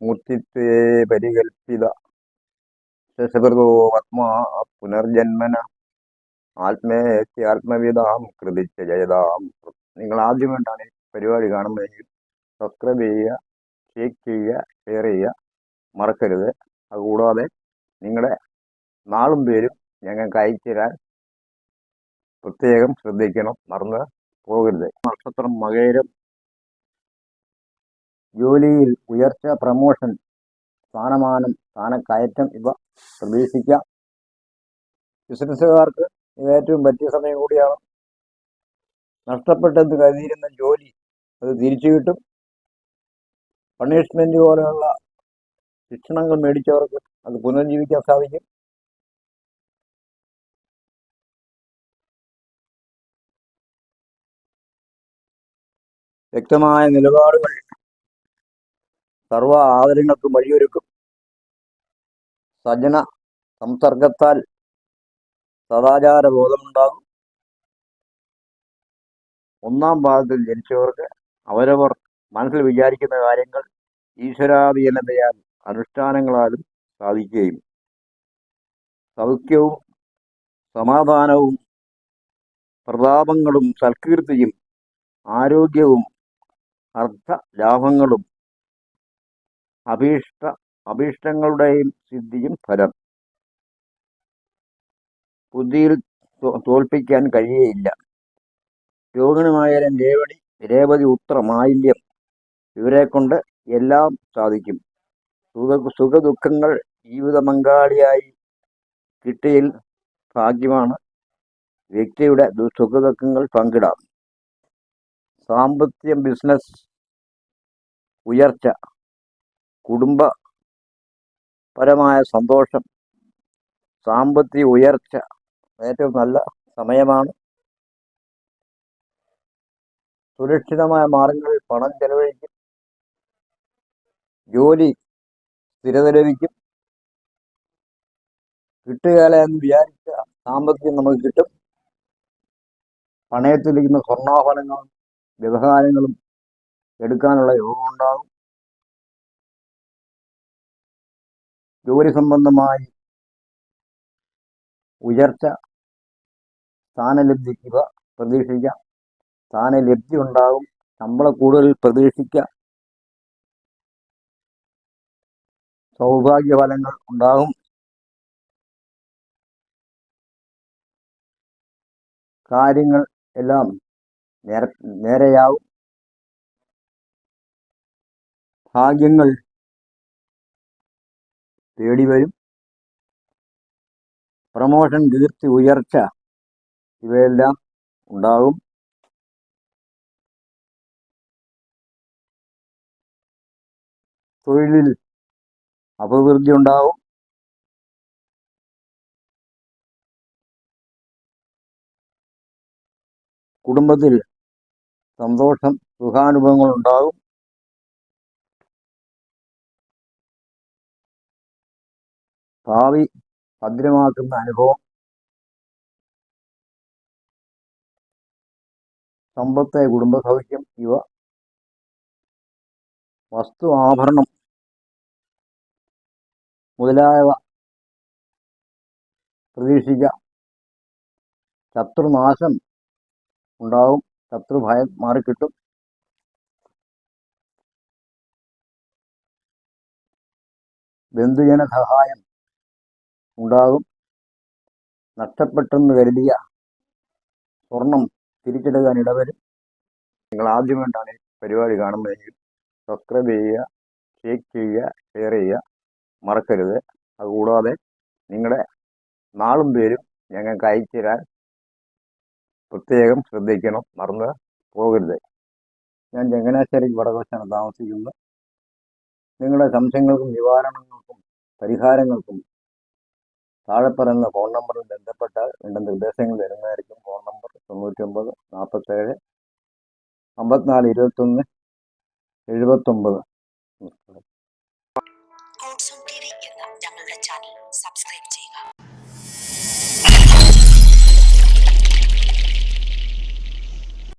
മൂർത്തിത്വേ പരികൽപ്പിത ശശകൃതോ ആത്മാ പുനർജന്മന ആത്മേത്യാത്മവിതാം കൃതിച്ച ജയതാം. നിങ്ങൾ ആദ്യം ആദ്യമായിട്ടാണ് ഈ പരിപാടി കാണുന്നതെങ്കിൽ സബ്സ്ക്രൈബ് ചെയ്യുക ഷേക്ക് ചെയ്യുക ഷെയർ ചെയ്യുക. മറക്കരുത്. അതുകൂടാതെ നിങ്ങളുടെ നാളും പേരും ഞങ്ങൾക്ക് അയച്ചു തരാൻ പ്രത്യേകം ശ്രദ്ധിക്കണം. മറന്ന് പോകരുത്. നക്ഷത്രം മകേരം ജോലിയിൽ ഉയർച്ച പ്രമോഷൻ സ്ഥാനമാനം സ്ഥാനക്കയറ്റം ഇവ പ്രതീക്ഷിക്കാം. ബിസിനസ്സുകാർക്ക് ഏറ്റവും പറ്റിയ സമയം കൂടിയാണ്. നഷ്ടപ്പെട്ടെന്ന് കരുതിയിരുന്ന ജോലി അത് തിരിച്ചു കിട്ടും. പണിഷ്മെന്റ് പോലെയുള്ള ശിക്ഷണങ്ങൾ മേടിച്ചവർക്ക് അത് പുനർജീവിക്കാൻ സാധിക്കും. വ്യക്തമായ നിലപാടുകൾ സർവ ആദരങ്ങൾക്കും വഴിയൊരുക്കും. സജന സംസർഗത്താൽ സദാചാര ബോധമുണ്ടാകും ഒന്നാം ഭാഗത്തിൽ ജനിച്ചവർക്ക് അവരവർ മനസ്സിൽ വിചാരിക്കുന്ന കാര്യങ്ങൾ ഈശ്വരാധീനതയാൽ അനുഷ്ഠാനങ്ങളാലും സാധിക്കുകയും സൗഖ്യവും സമാധാനവും പ്രതാപങ്ങളും സൽകീർത്തിയും ആരോഗ്യവും അർത്ഥ ലാഭങ്ങളും അഭീഷ്ട അഭീഷ്ടങ്ങളുടെയും സിദ്ധിയും ഫലം. ബുദ്ധിയിൽ തോൽപ്പിക്കാൻ കഴിയേയില്ല. രോഹിണിമായാലും രേവണി രേവതി ഉത്ര മാലിന്യം ഇവരെ കൊണ്ട് എല്ലാം സാധിക്കും. സുഖ സുഖദുഃഖങ്ങൾ ജീവിത പങ്കാളിയായി കിട്ടിയിൽ ഭാഗ്യമാണ് വ്യക്തിയുടെ സുഖദുഃഖങ്ങൾ പങ്കിടാം സാമ്പത്തികം ബിസിനസ് ഉയർച്ച കുടുംബപരമായ സന്തോഷം സാമ്പത്തിക ഉയർച്ച ഏറ്റവും നല്ല സമയമാണ്. സുരക്ഷിതമായ മാർഗങ്ങളിൽ പണം ചെലവഴിക്കും. ജോലി സ്ഥിരത ലഭിക്കും. കിട്ടുകയില്ല എന്ന് വിചാരിച്ച സാമ്പത്തികം നമുക്ക് കിട്ടും. പണയത്തിലിരിക്കുന്ന സ്വർണാഭരണങ്ങളും വ്യവഹാരങ്ങളും എടുക്കാനുള്ള യോഗം ഉണ്ടാകും. ജോലി സംബന്ധമായി ഉയർച്ച സ്ഥാനലബ്ധി ഇവ പ്രതീക്ഷിക്കാം. സ്ഥാനലബ്ധി ഉണ്ടാകും ശമ്പള കൂടുതൽ പ്രതീക്ഷിക്കാം. സൗഭാഗ്യഫലങ്ങൾ ഉണ്ടാകും. കാര്യങ്ങൾ എല്ലാം നേരെ നേരെയാവും. ഭാഗ്യങ്ങൾ തേടി വരും. പ്രമോഷൻ കീർത്തി ഉയർച്ച ഇവയെല്ലാം ഉണ്ടാകും. തൊഴിലിൽ അഭിവൃദ്ധി ഉണ്ടാവും. കുടുംബത്തിൽ സന്തോഷം സുഖാനുഭവങ്ങൾ ഉണ്ടാകും. ഭാവി ഭദ്രമാക്കുന്ന അനുഭവം. സമ്പത്ത് കുടുംബസൗഖ്യം ഇവ. വസ്തു ആഭരണം മുതലായവ. പ്രതീക്ഷിക്കാം ശത്രുനാശം ഉണ്ടാവും. ശത്രുഭയം മാറിക്കിട്ടും. ബന്ധുജന സഹായം ഉണ്ടാകും. നഷ്ടപ്പെട്ടെന്ന് കരുതിയ സ്വർണം തിരിച്ചെടുക്കാൻ ഇടവരും. നിങ്ങൾ ആദ്യം ഈ പരിപാടി കാണുന്നതെങ്കിൽ സബ്സ്ക്രൈബ് ചെയ്യുക ഷേക്ക് ചെയ്യുക ഷെയർ ചെയ്യുക. മറക്കരുത്. അതുകൂടാതെ നിങ്ങളുടെ നാളും പേരും ഞങ്ങൾക്ക് അയച്ചു തരാൻ പ്രത്യേകം ശ്രദ്ധിക്കണം. മറന്ന് പോകരുത്. ഞാൻ ചങ്ങനാശ്ശേരി വടകോശാണ് താമസിക്കുന്നത്. നിങ്ങളുടെ സംശയങ്ങൾക്കും നിവാരണങ്ങൾക്കും പരിഹാരങ്ങൾക്കും താഴെ പറയുന്ന ഫോൺ നമ്പറിൽ ബന്ധപ്പെട്ടാൽ വേണ്ട നിർദ്ദേശങ്ങൾ തരുന്നതായിരിക്കും ഫോൺ നമ്പർ തൊണ്ണൂറ്റൊമ്പത് നാൽപ്പത്തേഴ് അമ്പത്തിനാല് ഇരുപത്തൊന്ന് എഴുപത്തൊമ്പത്. സബ്സ്ക്രൈബ് ചെയ്യുക